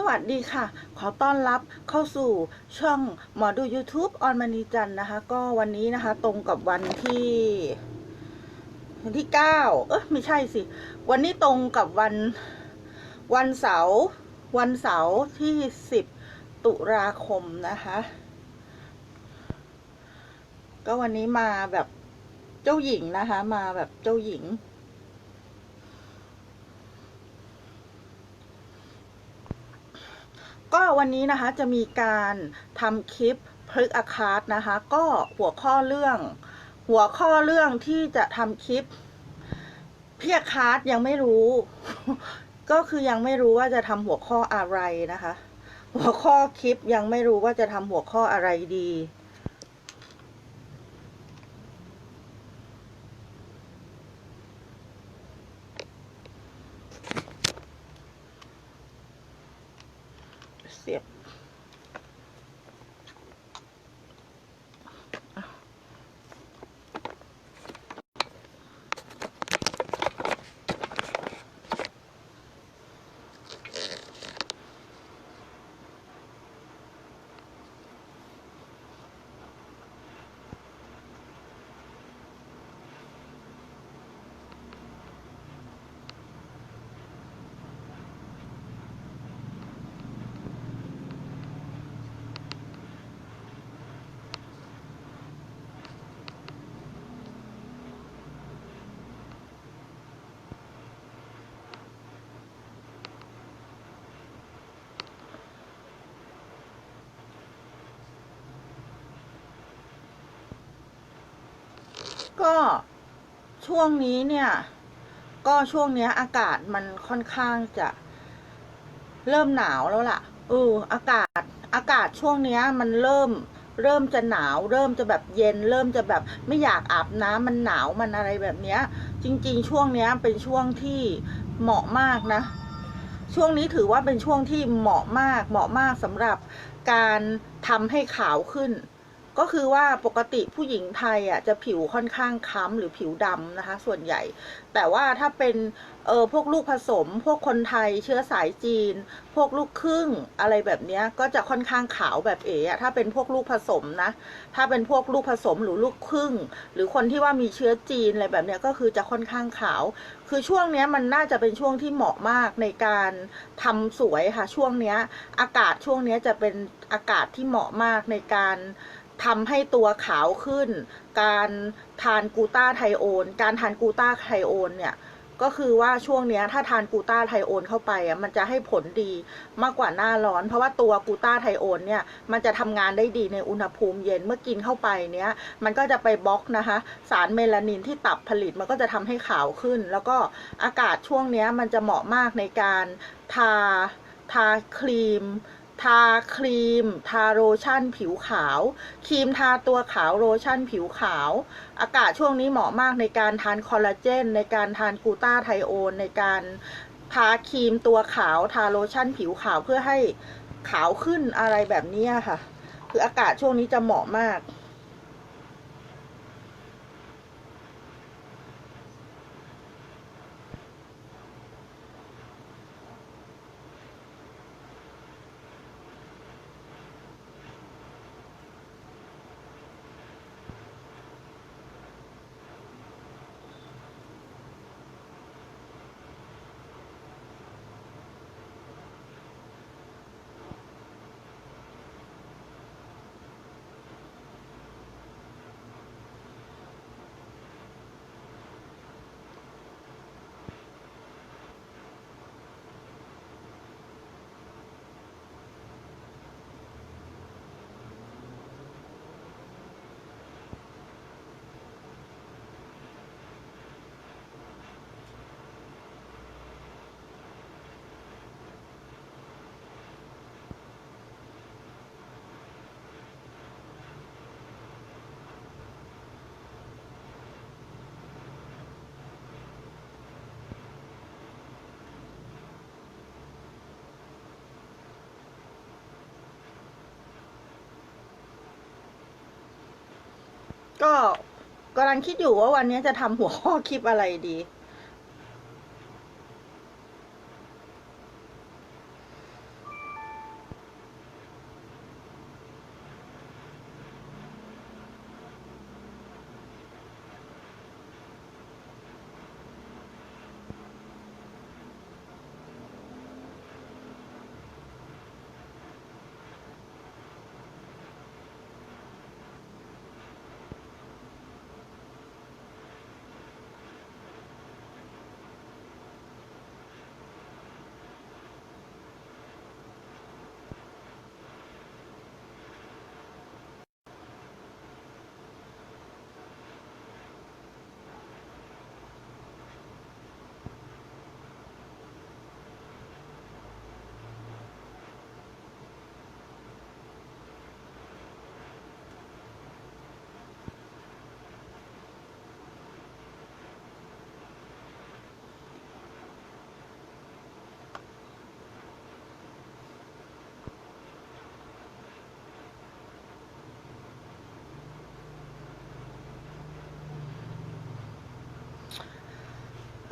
สวัสดีค่ะ ขอต้อนรับเข้าสู่ช่องหมอดู YouTube ออนมณีจันนะคะ ก็วันนี้นะคะ ตรงกับวันที่วันที่เก้าเอ๊ะไม่ใช่สิ วันนี้ตรงกับวันวันเสาร์วันเสาร์ที่สิบตุลาคมนะคะ ก็วันนี้มาแบบเจ้าหญิงนะคะ มาแบบเจ้าหญิง ก็วันนี้นะคะจะมีการทำคลิปพลึกอาคาร์นะคะ ก็หัวข้อเรื่อง หัวข้อเรื่องที่จะทำคลิปเพียคาร์ดยังไม่รู้ ก็คือยังไม่รู้ว่าจะทำหัวข้ออะไรนะคะ หัวข้อคลิปยังไม่รู้ว่าจะทำหัวข้ออะไรดี เก็ช่วงนี้เนี่ย ก็ช่วงเนี้ย อากาศมันค่อนข้างจะเริ่มหนาวแล้วล่ะเอออากาศอากาศช่วงเนี้ย มันเริ่มเริ่มจะหนาว เริ่มจะแบบเย็น เริ่มจะแบบไม่อยากอาบน้ำมันหนาวมันอะไรแบบเนี้ย จริง ๆ ช่วงเนี้ยเป็นช่วงที่เหมาะมากนะ ช่วงนี้ถือว่าเป็นช่วงที่เหมาะมากเหมาะมากสำหรับการทำให้ขาวขึ้น ก็คือว่าปกติผู้หญิงไทยอะจะผิวค่อนข้างค้ำหรือผิวดำนะคะ ส่วนใหญ่ แต่ว่าถ้าเป็นเออพวกลูกผสม พวกคนไทยเชื้อสายจีน พวกลูกครึ่งอะไรแบบนี้ก็จะค่อนข้างขาวแบบเอ๋อะถ้าเป็นพวกลูกผสมนะถ้าเป็นพวกลูกผสมหรือลูกครึ่ง หรือคนที่ว่ามีเชื้อจีนอะไรแบบนี้ก็คือจะค่อนข้างขาว คือช่วงนี้มันน่าจะเป็นช่วงที่เหมาะมากในการทำสวยค่ะช่วงนี้อากาศช่วงนี้จะเป็นอากาศที่เหมาะมากในการ ทำให้ตัวขาวขึ้น การทานกูต้าไทโอน การทานกูต้าไทโอนเนี่ยก็คือว่าช่วงเนี้ยถ้าทานกูต้าไทโอนเข้าไปอะมันจะให้ผลดีมากกว่าหน้าร้อน เพราะว่าตัวกูต้าไทโอนเนี่ยมันจะทำงานได้ดีในอุณหภูมิเย็นเมื่อกินเข้าไปเนี้ยมันก็จะไปบล็อกนะคะ สารเมลานินที่ตับผลิตมันก็จะทำให้ขาวขึ้น แล้วก็อากาศช่วงเนี้ยมันจะเหมาะมากในการทาทาครีม ทาครีม ทาโลชั่นผิวขาว ครีมทาตัวขาวโลชั่นผิวขาว อากาศช่วงนี้เหมาะมากในการทานคอลลาเจน ในการทานกูต้าไทโอนในการทาครีมตัวขาว ทาโลชั่นผิวขาวเพื่อให้ขาวขึ้นอะไรแบบนี้ค่ะ คืออากาศช่วงนี้จะเหมาะมาก ก็กำลังคิดอยู่ว่าวันนี้จะทำหัวข้อคลิปอะไรดี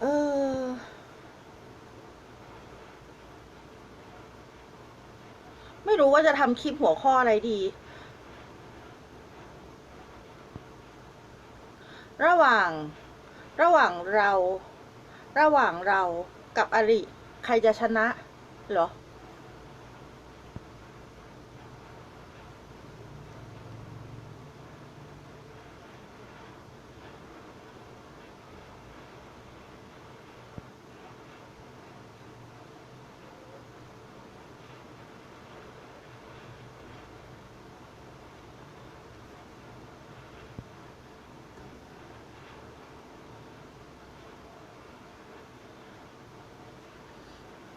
ออ ไม่รู้ว่าจะทำคลิปหัวข้ออะไรดี ระหว่าง ระหว่างเรา ระหว่างเรากับอริ ใครจะชนะ เหรอ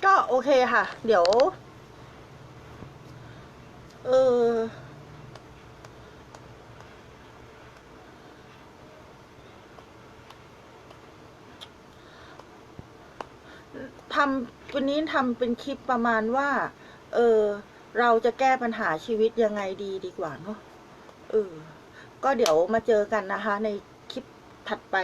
ก็ โอเคค่ะ เดี๋ยว เออทำวันนี้ทำเป็นคลิปประมาณว่า เออ เราจะแก้ปัญหาชีวิตยังไงดีดีกว่าเนาะเออ ก็เดี๋ยวมาเจอกันนะคะ ในคลิปถัดไป